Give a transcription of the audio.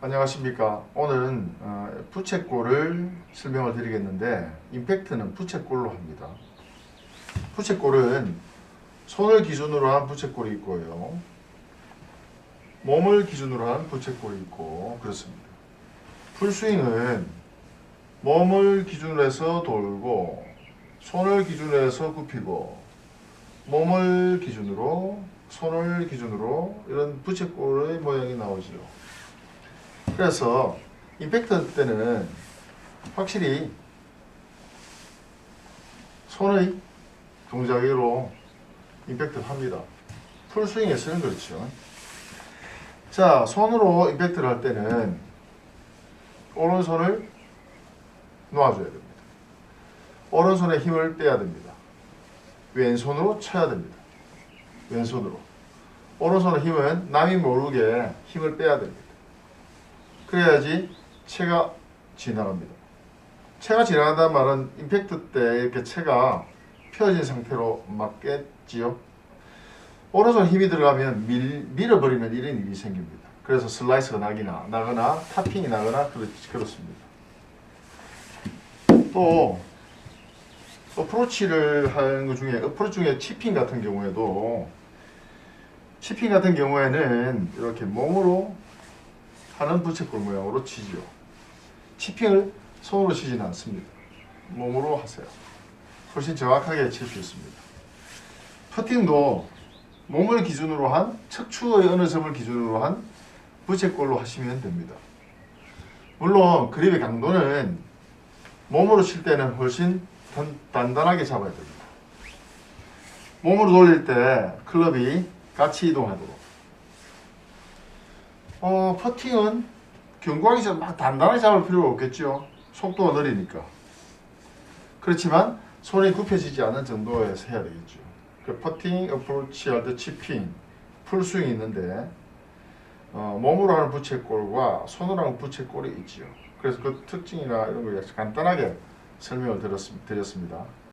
안녕하십니까. 오늘은 어, 부채꼴을 설명을 드리겠는데 임팩트는 부채꼴로 합니다. 부채꼴은 손을 기준으로 한 부채꼴이 있고요. 몸을 기준으로 한 부채꼴이 있고 그렇습니다. 풀스윙은 몸을 기준으로 해서 돌고 손을 기준으로 해서 굽히고 몸을 기준으로 손을 기준으로 이런 부채꼴의 모양이 나오죠. 그래서 임팩트 때는 확실히 손의 동작으로 임팩트를 합니다. 풀스윙에서는 그렇죠. 자, 손으로 임팩트를 할 때는 오른손을 놓아줘야 됩니다. 오른손에 힘을 빼야 됩니다. 왼손으로 쳐야 됩니다. 왼손으로. 오른손의 힘은 남이 모르게 힘을 빼야 됩니다. 그래야지 체가 지나갑니다. 체가 지나간다는 말은 임팩트 때 이렇게 체가 펴진 상태로 맞겠지요. 오른손 힘이 들어가면 밀, 밀어버리면 이런 일이 생깁니다. 그래서 슬라이스가 나기나 나거나 타핑이 나거나 그렇, 그렇습니다. 또 어프로치를 하는 것 중에 어프로치 중에 치핑 같은 경우에도 치핑 같은 경우에는 이렇게 몸으로 하는 부채꼴 모양으로 치죠. 치핑을 손으로 치지는 않습니다. 몸으로 하세요. 훨씬 정확하게 칠 수 있습니다. 퍼팅도 몸을 기준으로 한 척추의 어느 점을 기준으로 한 부채꼴로 하시면 됩니다. 물론 그립의 강도는 몸으로 칠 때는 훨씬 단, 단단하게 잡아야 됩니다. 몸으로 돌릴 때 클럽이 같이 이동하도록. 어, 퍼팅은 경고하기 전에 막 단단하게 잡을 필요가 없겠죠. 속도가 느리니까. 그렇지만 손이 굽혀지지 않은 정도에서 해야 되겠죠. 그 퍼팅, 어프로치 할때 치핑, 풀스윙이 있는데 어, 몸으로 하는 부채꼴과 손으로 하는 부채꼴이 있지요. 그래서 그 특징이나 이런 걸 간단하게 설명을 드렸습니다.